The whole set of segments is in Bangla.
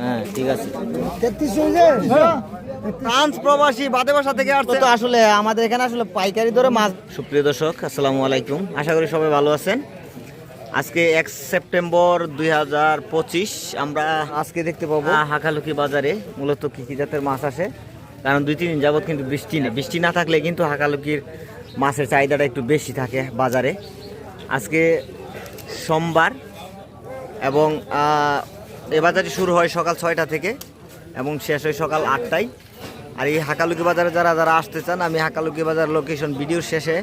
হ্যাঁ ঠিক আছে। ফ্রান্স প্রবাসী বাদে বাসা থেকে আসছে। তো আসলে আমাদের এখানে আসলে পাইকারি দরে মাছ সুপ্রিয় দর্শক আসসালামু আলাইকুম। আশা করি সবাই ভালো আছেন। আজকে এক সেপ্টেম্বর দুই হাজার পঁচিশ আমরা আজকে দেখতে পাবো। হাকালুকি বাজারে মূলত কী কী জাতের মাছ আসে। কারণ দুই তিন দিন যাবত কিন্তু বৃষ্টি নেই। বৃষ্টি না থাকলে কিন্তু হাকালুকির মাছের চাহিদাটা একটু বেশি থাকে বাজারে। আজকে সোমবার এবং এ বাজারটি শুরু হয় সকাল ছয়টা থেকে এবং শেষ হয় সকাল আটটায়। আর এই হাকালুকি বাজারে যারা যারা আসতে চান, আমি হাকালুকি বাজার লোকেশন ভিডিওর শেষে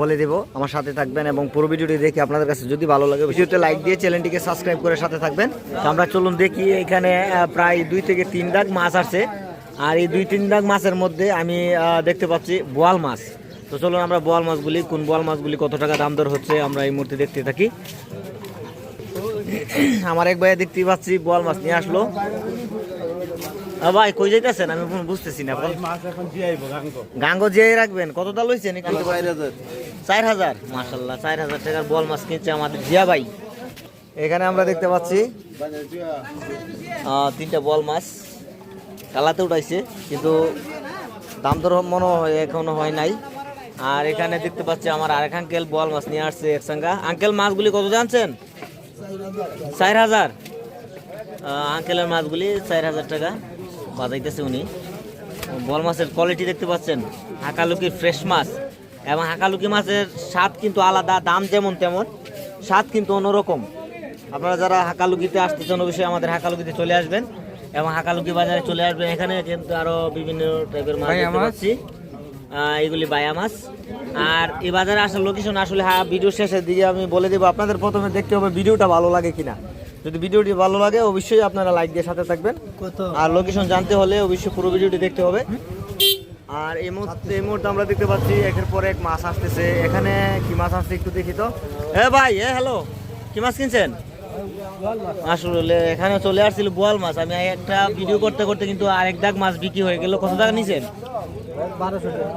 বলে দেব। আমার সাথে থাকবেন এবং পুরো ভিডিওটি দেখে আপনাদের কাছে যদি ভালো লাগে, ভিডিওতে লাইক দিয়ে চ্যানেলটিকে সাবস্ক্রাইব করে সাথে থাকবেন। তো আমরা চলুন দেখি এখানে প্রায় দুই থেকে তিন দাগ মাছ আসছে। আর এই দুই তিন দাগ মাছের মধ্যে আমি দেখতে পাচ্ছি বোয়াল মাছ। তো চলুন আমরা বোয়াল মাছগুলি, কোন বোয়াল মাছগুলি কত টাকা দাম দর হচ্ছে আমরা এই মুহূর্তে দেখতে থাকি। আমার এক ভাইয়া দেখতে পাচ্ছি বোয়াল মাছ নিয়ে আসলো। ভাই কই যাইতেছেন? আমি বুঝতেছি না এখন। গাঙ্গ। জিয়াই রাখবেন। কত দাল হয়েছে চার হাজার। মাসাল্লাহ চার হাজার টাকার বল মাছ কিনছে আমাদের জিয়া ভাই। এখানে আমরা দেখতে পাচ্ছি তিনটা বল মাছ। কালাতে উঠাইছে কিন্তু দাম দর মনে হয় এখনও হয় নাই। আর এখানে দেখতে পাচ্ছি আমার আরেক আঙ্কেল বল মাছ নিয়ে আসছে একসঙ্গা। আঙ্কেল মাছগুলি কত জানছেন? চার হাজার। আঙ্কেলের মাছগুলি চার হাজার টাকা বাজাইতেছে উনি। বল মাছের কোয়ালিটি দেখতে পাচ্ছেন হাকালুকির ফ্রেশ মাছ। এবং হাকালুকি মাছের স্বাদ কিন্তু আলাদা দাম যেমন তেমন স্বাদ কিন্তু অন্যরকম। আপনারা যারা হাকালুকিতে আসতে চান অবশ্যই আমাদের হাকালুকিতে চলে আসবেন। এবং হাকালুকি বাজারে চলে আসবেন। এখানে কিন্তু আরও বিভিন্ন টাইপের মাছ পাচ্ছি। আহ, এগুলি বায়া মাছ। আর এই বাজারে আসার লোকেশন আসলে হ্যাঁ ভিডিও শেষে দিয়ে আমি বলে দেবো আপনাদের প্রথমে দেখতে হবে ভিডিওটা ভালো লাগে কিনা। যদি ভিডিওটি ভালো লাগে অবশ্যই আপনারা লাইক দিয়ে সাথে থাকবেন। আর লোকেশন জানতে হলে অবশ্যই পুরো ভিডিওটি দেখতে হবে। আর এই মুহূর্তে এই মুহূর্তে আমরা দেখতে পাচ্ছি একের পর এক মাছ আসতেছে। এখানে কি মাছ আসছে একটু দেখি তো। এ ভাই এ হ্যালো কি মাছ কিনছেন? আসলে এখানে চলে আসছিল বোয়াল মাছ। আমি একটা ভিডিও করতে করতে কিন্তু আরেক দাগ মাছ বিক্রি হয়ে গেল। কত টাকা নিছেন?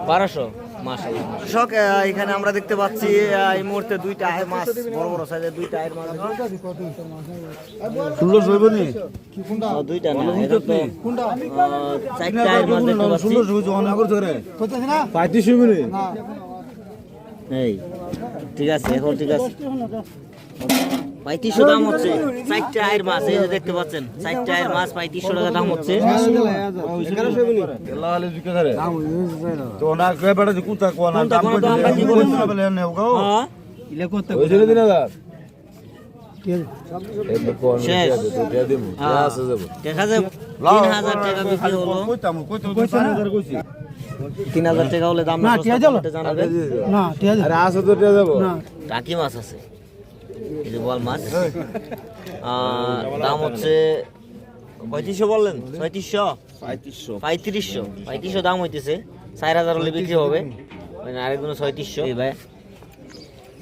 বারোশো শখ এখানে আমরা দেখতে পাচ্ছি এই মুহূর্তে দুইটা আয়ের মাছ বড় বড় সাইজের দুইটা আয়ের মাছ। ষোলো ও, দুইটা না এটা তো চারটা আয়ের মাছ দেখতে পাচ্ছি। ষোলো সইবনি অনেক করছে রে। কত আছে না? পঁয়ত্রিশ সইবনি এই ঠিক আছে এখন ঠিক আছে। পঁয়ত্রিশশো দাম হচ্ছে। চারটে আয়ের মাছ এই যে দেখতে পাচ্ছেন চারটে আয়ের মাছ পঁয়ত্রিশশো টাকা দাম হচ্ছে। হ্যাঁ। হ্যাঁ। তিন হাজার টাকা তিন হাজার টাকা হলে দাম না। টাকি মাছ আছে। এই যে বল মাছ। দাম হচ্ছে পঁয়ত্রিশশো বললেন? ছয়ত্রিশশো? পঁয়ত্রিশশো পঁয়ত্রিশশো। পঁয়ত্রিশশো দাম হইতেছে। চার হাজার হলে বিক্রি হবে। মানে আরেকগুলো ছয়ত্রিশশো। এই ভাই।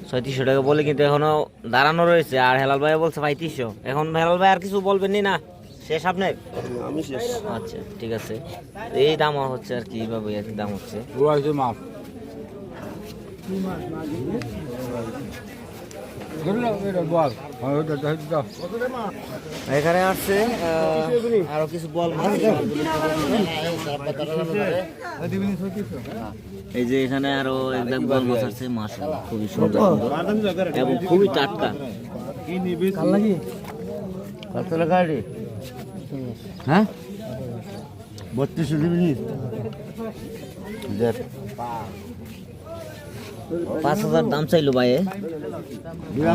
ছয়ত্রিশশো টাকা বলে কিন্তু এখনও দাঁড়ানো রয়েছে। আর হেলাল ভাই বলছে পঁয়ত্রিশশো। এখন হেলাল ভাই আর কিছু বলবেন না? শেষ আপনার? আমি শেষ। আচ্ছা ঠিক আছে। এই দাম হচ্ছে আর কি এইভাবে আর কি দাম হচ্ছে। এখানে আসছে আরও কিছু বল এই যে এখানে আরও একদম বল মাছ আছে খুবই সুন্দর। এবং খুবই টাটকা। কত টাকা হ্যাঁ? বত্রিশশো দিবি দেখ। পাঁচ হাজার দাম চাইলো ভাইয়ে ভাইরা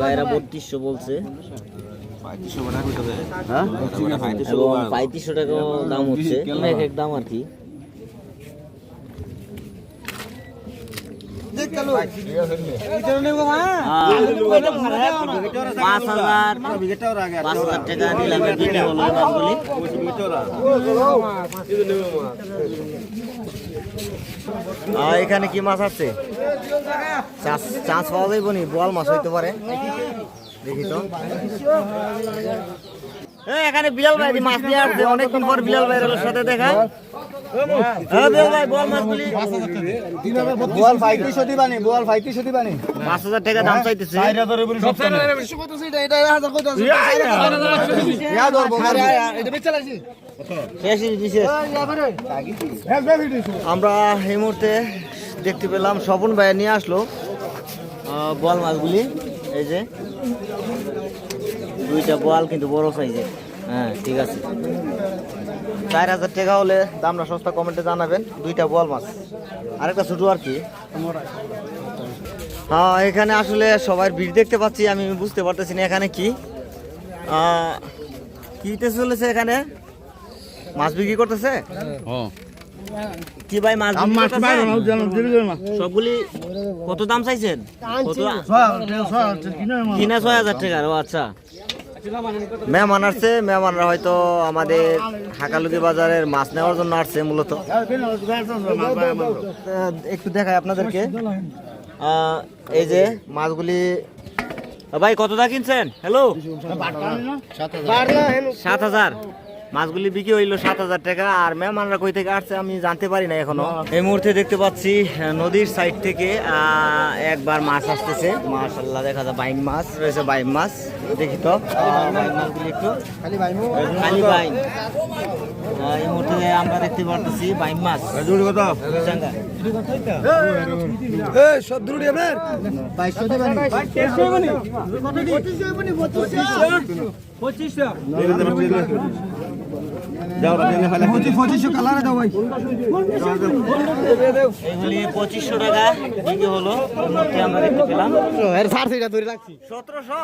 ভাইয়েরা বত্রিশশো বলছে। হ্যাঁ? পঁয়ত্রিশশো টাকা দাম হচ্ছে। এক এক দাম আর কি। পাঁচ হাজার পাঁচ হাজার টাকা নিলামে বিক্রি হলো এই এখানে কি মাছ আছে চাষ চাষ পাওয়া যাইব নি বোয়াল মাছ হইতে পারে দেখি তো এখানে বিলাল ভাই মাছ নিয়ে আসছে অনেকদিন পর বিলাল ভাইয়ের সাথে দেখা। হ্যাঁ বল আমরা এই মুহূর্তে দেখতে পেলাম স্বপন ভাইয়া নিয়ে আসলো বোয়াল মাছগুলি। এই যে। দুইটা বোয়াল কিন্তু বড় সাইজে হ্যাঁ ঠিক আছে। চার হাজার টাকা হলে দামটা সস্তা কমেন্টে জানাবেন দুইটা বোয়াল মাছ। আরেকটা ছোটো আর কি। হ্যাঁ এখানে আসলে সবার ভিড় দেখতে পাচ্ছি আমি বুঝতে পারতেছি না এখানে কি। আহ, কিতে চলেছে এখানে? মাছ বিক্রি করতেছে? কি ভাই মাছ। সবগুলি কত দাম চাইছেন? কিনে ছয় হাজার টাকার ও আচ্ছা। মেহমান আসছে, মেহমানরা হয়তো আমাদের হাকালুকি বাজারের মাছ নেওয়ার জন্য আসছে মূলত। একটু দেখাই আপনাদেরকে। এই যে মাছগুলি ভাই, কত দা কিনছেন? হ্যালো সাত হাজার। মাছগুলি বিক্রি হইল সাত হাজার টাকা, আর মেহমানরা কই থেকে আসছে আমি জানতে পারি না এখনও। এই মুহূর্তে দেখতে পাচ্ছি নদীর সাইড থেকে একবার মাছ আসতেছে। মাশাল্লাহ দেখা যায় বাইম মাছ, রয়েছে বাইম মাছ। দেখি তো। একটু খালি আহ, এই মুহূর্তে আমরা দেখতে পারতেছি বাইম মাছ। জোড়ি পঁচিশশো কালারে দাও ভাই। এগুলি পঁচিশশো টাকা বিক্রি হলো। আমরা দেখতে পেলাম। এর ধরে রাখছি। সতেরোশো?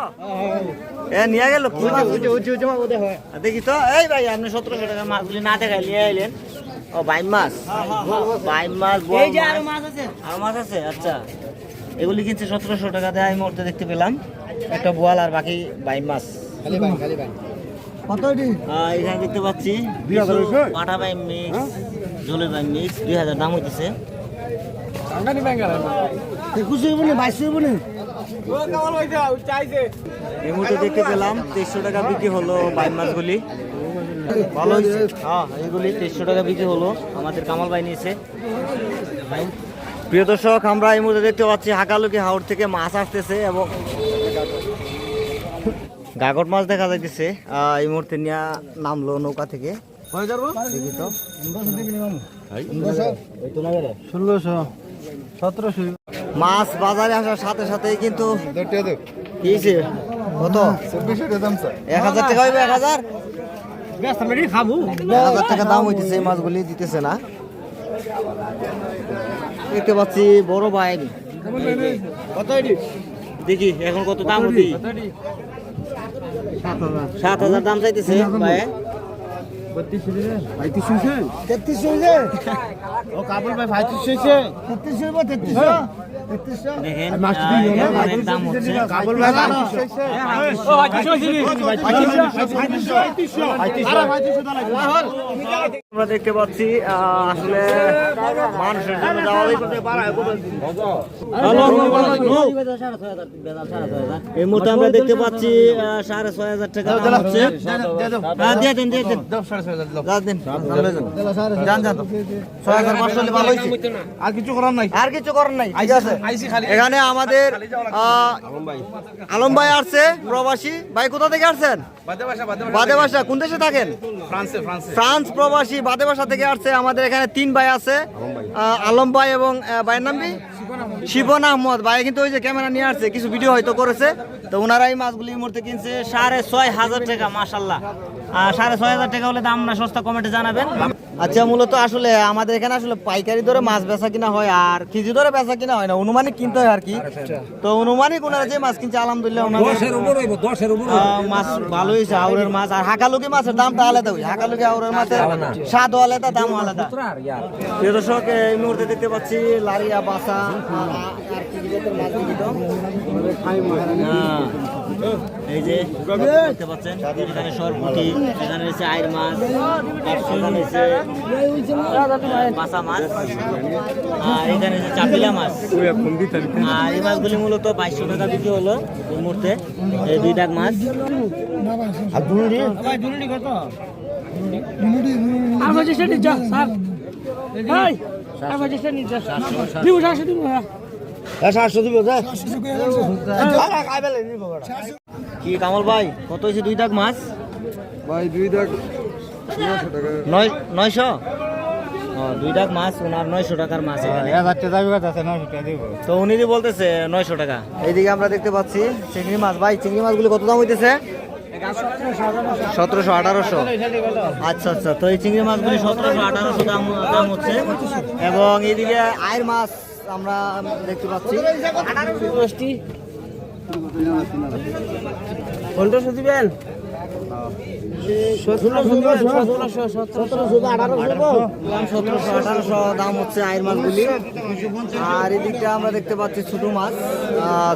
এ নিয়ে গেল কি? মাছ উঁচু উঁচু উঁচু মা ওদের হয়। দেখি তো। এই ভাই আপনি সতেরোশো টাকা মাছগুলি না দেখাই নিয়ে আইলেন। ও বাইম মাছ। বাইম মাছ এই যে আরও মাছ আছে। আরও মাছ আছে? আচ্ছা। এগুলি কিনছে সতেরোশো টাকা দেয় আমি মুহূর্তে দেখতে পেলাম। একটা বোয়াল আর বাকি বাইম মাছ। খালি ভাই খালি ভাই কত এটি? এখানে দেখতে পাচ্ছি মিক্স বাইম মিক্স দুই হাজার দাম হইতেছে। এই মুহূর্তে দেখতে পেলাম তেইশশো টাকা বিক্রি হলো বাইম মাছগুলি ভালো হয়েছে হ্যাঁ এইগুলি তেইশশো টাকা বিক্রি হলো। আমাদের কামাল ভাই নিয়েছে। প্রিয় দর্শক আমরা এই মুহূর্তে দেখতে পাচ্ছি হাকালুকি হাওড় থেকে মাছ আসতেছে এবং গাগট মাছ দেখা যাইতেছে। আহ, এই মুহূর্তে নিয়ে নামলো নৌকা থেকে। দেখি তো ষোলোশো। সতেরোশো। মাছ বাজারে আসার সাথে সাথেই কিন্তু কত? এক হাজার টাকা হইবে এক হাজার? হাজার টাকা দাম হইতেছে এই মাছগুলি দিতেছে না। দেখতে পাচ্ছি বড় বাইন কত দেখি এখন কত দাম সাত হাজার দাম চাইতেছে ভাই। দাম আমরা দেখতে পাচ্ছি আসলে মানুষের জন্য যাওয়াই এই মুহূর্তে আমরা দেখতে পাচ্ছি সাড়ে ছয় হাজার টাকা হচ্ছে। হ্যাঁ, দিয়ে দেন দিয়ে দেন। যা দেন। যান যান। ছয় হাজার পাঁচশো ভালো হয়েছে আর কিছু করার নাই? আর কিছু করার নাই ঠিক আছে। এখানে আমাদের আহ, আলম ভাই আসছে প্রবাসী। ভাই কোথা থেকে আসছেন? বাদে বাসা কোন দেশে থাকেন? ফ্রান্স প্রবাসী বাদে বাসা থেকে আসছে আমাদের এখানে তিন ভাই আছে আহ, আলম ভাই এবং ভাইয়ের নাম কি? শিবন আহমদ। ভাই কিন্তু ওই যে ক্যামেরা নিয়ে আসছে কিছু ভিডিও হয়তো করেছে। তো ওনারা এই মাছগুলি মধ্যে মুহূর্তে কিনছে সাড়ে ছয় হাজার টাকা মাসাল্লাহ সাড়ে ছয় হাজার টাকা হলে দাম না সস্তা কমেন্টে জানাবেন। আচ্ছা মূলত আসলে আমাদের এখানে আসলে পাইকারি দরে মাছ বেচা কিনা হয় আর কেজি দরে বেচা কিনা হয় না অনুমানিক কিনতে হয় আর কি। তো অনুমানিক ওনারা যে মাছ কিনছে আলহামদুলিল্লাহ মাছ ভালো হয়েছে হাওড়ের মাছ। আর হাকালুকি মাছের দামটা আলাদা হই হাকালুকি হাওড়ের মাছের স্বাদও আলাদা দামও আলাদা। প্রিয় দর্শক এই মুহূর্তে দেখতে পাচ্ছি লারিয়া বাসা আর কি মাছ দেখি তো? এই যে দেখতে পাচ্ছেন এখানে সরপুটি এখানে রয়েছে আয়ের মাছ এখানে রয়েছে বাসা মাছ আর এখানে রয়েছে চাপিলা মাছ। আর এই মাছগুলি মূলত বাইশশো টাকা বিক্রি হলো এই মুহূর্তে এই দুই ডাক মাছ। আর বাজে সেটি যা স্যার। ভাই আর বাজে সেটি যা 700 কি কামল ভাই কত হয়েছে দুই ডাক মাছ? ভাই দুই দেখ নয় নয়শো? ও দুই ডাক মাছ ওনার নয়শো টাকার মাছ তো উনি যে বলতেছে নয়শো টাকা। এইদিকে আমরা দেখতে পাচ্ছি চিংড়ি মাছ। ভাই চিংড়ি মাছগুলি কত দাম হইতেছে? সতেরোশো আঠারোশো। আচ্ছা আচ্ছা তো এই চিংড়ি মাছগুলি সতেরোশো আঠারোশো দাম দাম হচ্ছে। এবং এইদিকে আয়ের মাছ আমরা দেখতে পাচ্ছি। পনেরোশো দিবেন সতেরোশো দাম হচ্ছে আয়ের মাছগুলি আর এদিকটা আমরা দেখতে পাচ্ছি ছোট মাছ।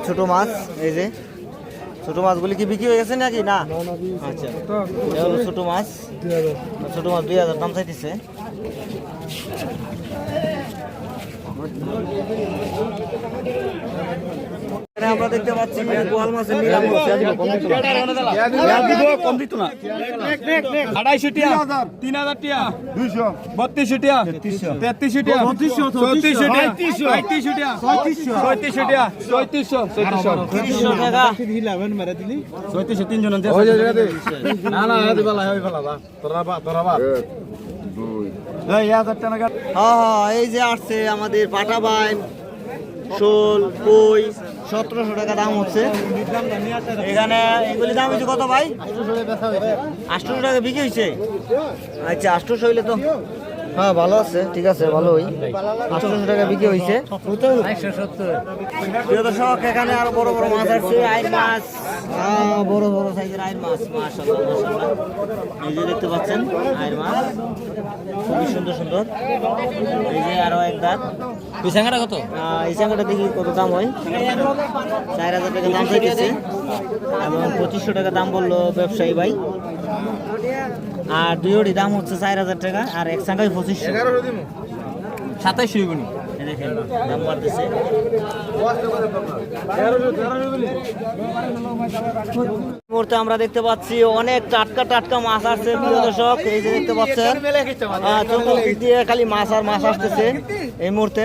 ছোট মাছ এই যে। ছোট মাছগুলি কি বিক্রি হয়ে গেছে নাকি? না। আচ্ছা। ছোট মাছ। ছোট মাছ দুই হাজার দাম চাইতেছে। আমরা দেখতে পাচ্ছি গোয়াল মাছের নিলাম। কম দিত না আড়াইশো টিয়া তিন হাজার টিয়া দুইশো বত্রিশশো টিয়া তেত্রিশশো টিয়া চৌত্রিশশো টিয়া পঁয়ত্রিশশো টিয়া ছয়ত্রিশশো টিয়া ছয়ত্রিশশো ছয়ত্রিশশো। তিনশো তিনজন না না হ্যাঁ হ্যাঁ এই যে আসছে আমাদের পাটা বাইন, শোল, কই, সতেরোশো টাকা দাম হচ্ছে। এখানে এগুলি দাম হয়েছে কত ভাই? আটশোশো টাকা বিক্রি হয়েছে? আচ্ছা আটশোশো হইলে তো হ্যাঁ ভালো আছে ঠিক আছে ভালোই। আটশোশো টাকা বিক্রি হয়েছে। দর্শক এখানে আরও বড় বড় মাছ আছে আইর মাছ। আহ, বড় বড় সাইজের মাছ এই যে দেখতে পাচ্ছেন মাছ। খুবই সুন্দর সুন্দর। এই যে আরও এক দাঁত। বিছাঙ্গাটা কত? আহ, এই দেখি কত দাম হয়। চার হাজার টাকা দাম চাইতেছে। এবং পঁচিশশো টাকা দাম বলল ব্যবসায়ী ভাই। আর দুইটি দাম হচ্ছে চার হাজার টাকা আর এক চাঙ্গাই পঁচিশশো সাতাইশো এগুলি এই দেখেন দাম বাড়তেছে। মুহূর্তে আমরা দেখতে পাচ্ছি অনেক টাটকা টাটকা মাছ আসছে প্রিয় দর্শক। এই যে দেখতে পাচ্ছেন দিয়ে খালি মাছ আর মাছ আসতেছে এই মুহূর্তে।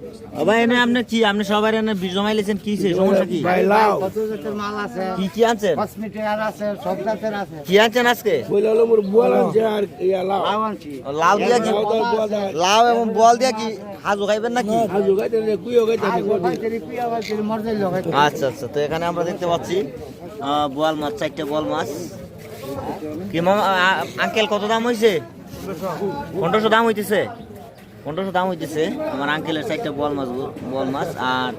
ভাই এনে আপনি কি আপনি সবাই এনে বীজ জমাই কি সে সমস্যা কি? কত জাতের মাল আছে কি কি আনছেন কসমেটিক আছে সব জাতের আছে কি আনছেন আজকে লাউ আনছি। লাউ দিয়া কি? লাউ এবং বল দিয়া কি? হাজু খাইবেন নাকি? মরজাই লগাই আচ্ছা আচ্ছা তো এখানে আমরা দেখতে পাচ্ছি আহ, বোয়াল মাছ চারটে বোয়াল মাছ। কি মামা আঙ্কেল কত দাম হয়েছে পনেরোশো দাম হইতেছে? পনেরোশো দাম হইতেছে। আমার আঙ্কেলের চারটে বোয়াল মাছ বোয়াল মাছ আর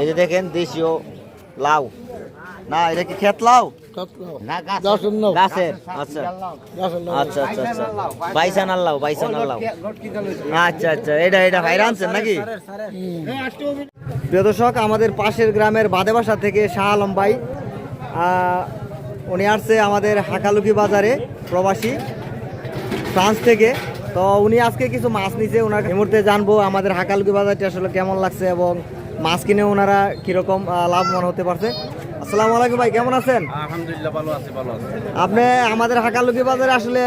এই যে দেখেন দেশীয় লাউ। না এটা কি লাউ? না গাছের। গাছের আচ্ছা। আচ্ছা আচ্ছা আচ্ছা। বাইসান আল্লাহ বাইসান আল্লাহ আচ্ছা আচ্ছা। এটা এটা ভাইরা আনছেন নাকি? প্রিয় দর্শক আমাদের পাশের গ্রামের বাদেবাসা থেকে শাহ আলম ভাই উনি আসছে আমাদের হাকালুকি বাজারে প্রবাসী। ফ্রান্স থেকে। তো উনি আজকে কিছু মাছ নিছে ওনার এই মুহূর্তে জানব আমাদের হাকালুকি বাজারটি আসলে কেমন লাগছে এবং মাছ কিনে ওনারা কীরকম লাভবান হতে পারছে। আসসালামু আলাইকুম ভাই কেমন আছেন? আলহামদুলিল্লাহ ভালো আছে ভালো আছে। আপনি আমাদের হাকালুকি বাজারে আসলে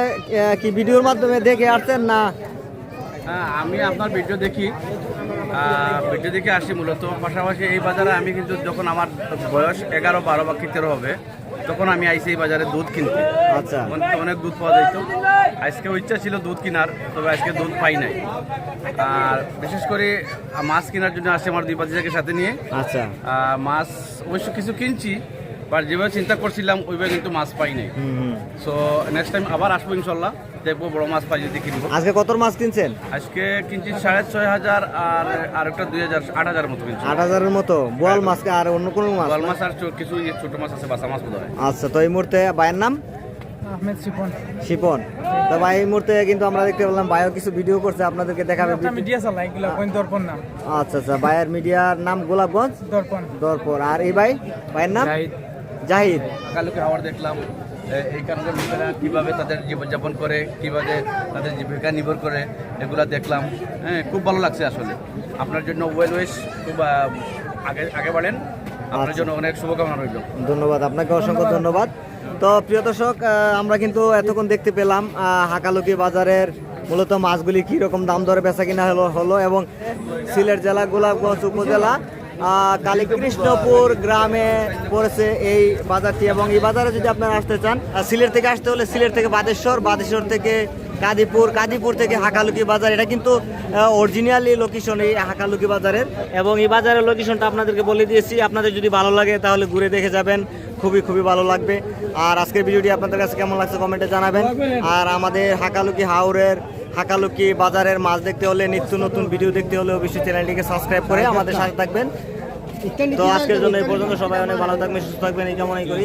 কি ভিডিওর মাধ্যমে দেখে আসছেন না? হ্যাঁ আমি আপনার ভিডিও দেখি। ভিডিও দেখে আসি মূলত। পাশাপাশি এই বাজারে আমি কিন্তু যখন আমার বয়স এগারো বারো বা তেরো হবে তখন আমি আইসি এই বাজারে দুধ কিনতে। আচ্ছা। অনেক- অনেক দুধ পাওয়া যাইতো। আজকেও ইচ্ছা ছিল দুধ কেনার তবে আজকে দুধ পাই নাই। আর বিশেষ করে মাছ কেনার জন্য আসে আমার দুই বাচ্চাকে সাথে নিয়ে। আচ্ছা। মাছ অবশ্য কিছু কিনছি বাট যেভাবে চিন্তা করছিলাম ওইভাবে কিন্তু মাছ পাই নাই। Hmm hmm. So next time আবার আসব ইনশাল্লাহ দেখব বড় মাছ পাই যদি কিনবো। আজকে কত মাছ কিনছেন? আজকে কিনছি সাড়ে ছয় হাজার আর আর একটা দুই হাজার আট হাজার মতো কিনছি। আট হাজারের মতো? বোয়াল মাছ আর অন্য কোনো মাছ বল মাছ আর কিছু ইয়ে ছোট মাছ আছে বাসা মাছ বোধহয়। আচ্ছা তো এই মুহূর্তে ভাইয়ের নাম? আহমেদ শিপন। শিপন। তো ভাই এই মুহূর্তে কিন্তু আমরা দেখতে পেলাম ভাইও কিছু ভিডিও করছে আপনাদেরকে দেখাবে মিডিয়া চালাই দর্পণ নাম? আচ্ছা আচ্ছা ভাইয়ের মিডিয়ার নাম গোলাপগঞ্জ? দর্পণ। দরপর আর এই ভাই ভাইয়ের নাম? জাহিদ। কালকে আবার দেখলাম এ- এইখানকার লোকেরা কীভাবে তাদের জীবনযাপন করে কীভাবে তাদের জীবিকা নির্ভর করে এগুলা দেখলাম। হ্যাঁ খুব ভালো লাগছে আসলে। আপনার জন্য ওয়েল ওয়েস খুব আগে আগে বাড়েন আপনার আচ্ছা। জন্য অনেক শুভকামনা রইল। ধন্যবাদ আপনাকে অসংখ্য ধন্যবাদ। তো প্রিয় দর্শক আমরা কিন্তু এতক্ষণ দেখতে পেলাম হাকালুকি বাজারের মূলত মাছগুলি কী রকম দাম দরে বেচা কিনা হলো হলো এবং সিলেট জেলা গোলাপগঞ্জ উপজেলা। কালীকৃষ্ণপুর গ্রামে পড়েছে এই বাজারটি এবং এই বাজারে যদি আপনারা আসতে চান সিলেট থেকে আসতে হলে সিলেট থেকে বাদেশ্বর বাদেশ্বর থেকে কাদিপুর কাদিপুর থেকে হাকালুকি বাজার। এটা কিন্তু অরিজিনালি লোকেশন এই হাকালুকি বাজারের। এবং এই বাজারের লোকেশনটা আপনাদেরকে বলে দিয়েছি। আপনাদের যদি ভালো লাগে তাহলে ঘুরে দেখে যাবেন। খুবই খুবই ভালো লাগবে। আর আজকের ভিডিওটি আপনাদের কাছে কেমন লাগছে কমেন্টে জানাবেন। আর আমাদের হাকালুকি হাওরের হাকালুকি বাজারের মাছ দেখতে হলে নিত্য নতুন ভিডিও দেখতে হলে অবশ্যই চ্যানেলটিকে সাবস্ক্রাইব করে আমাদের সাথে থাকবেন। তো আজকের জন্য এই পর্যন্ত সবাই অনেক ভালো থাকবেন সুস্থ থাকবেন এই কামনাই করি।